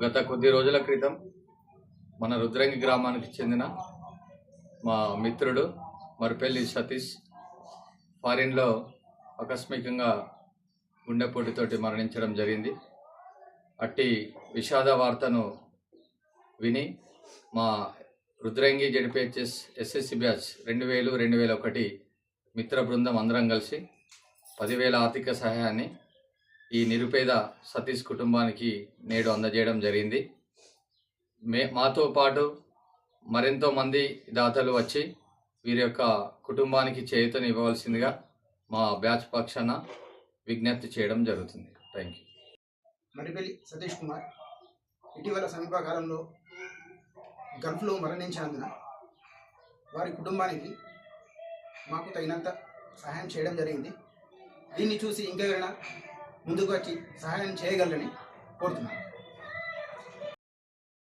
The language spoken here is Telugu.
గత కొద్ది రోజుల క్రితం మన రుద్రంగి గ్రామానికి చెందిన మా మిత్రుడు మరిపెల్లి సతీష్ ఫారిన్లో ఆకస్మికంగా గుండెపోటుతోటి మరణించడం జరిగింది. అట్టి విషాద వార్తను విని మా రుద్రంగి జడిపిహెచ్ఎస్ ఎస్ఎస్సి బ్యాచ్ రెండు వేలు రెండు వేల ఒకటి మిత్ర బృందం అందరం కలిసి పదివేల ఆర్థిక సహాయాన్ని ఈ నిరుపేద సతీష్ కుటుంబానికి నేడు అందజేయడం జరిగింది. మే మాతో పాటు మరెంతో మంది దాతలు వచ్చి వీరి యొక్క కుటుంబానికి చేయుతని ఇవ్వవలసిందిగా మా బ్యాచ్ పక్షాన విజ్ఞప్తి చేయడం జరుగుతుంది. థ్యాంక్ యూ మరిపల్లి సతీష్ కుమార్ ఇటీవల సమీపకాలంలో గల్ఫ్లో మరణించినందున వారి కుటుంబానికి మాకు తగినంత సహాయం చేయడం జరిగింది. దీన్ని చూసి ఇంకెవరైనా ముందుకు వచ్చి సహాయం చేయగలరని కోరుతున్నాను.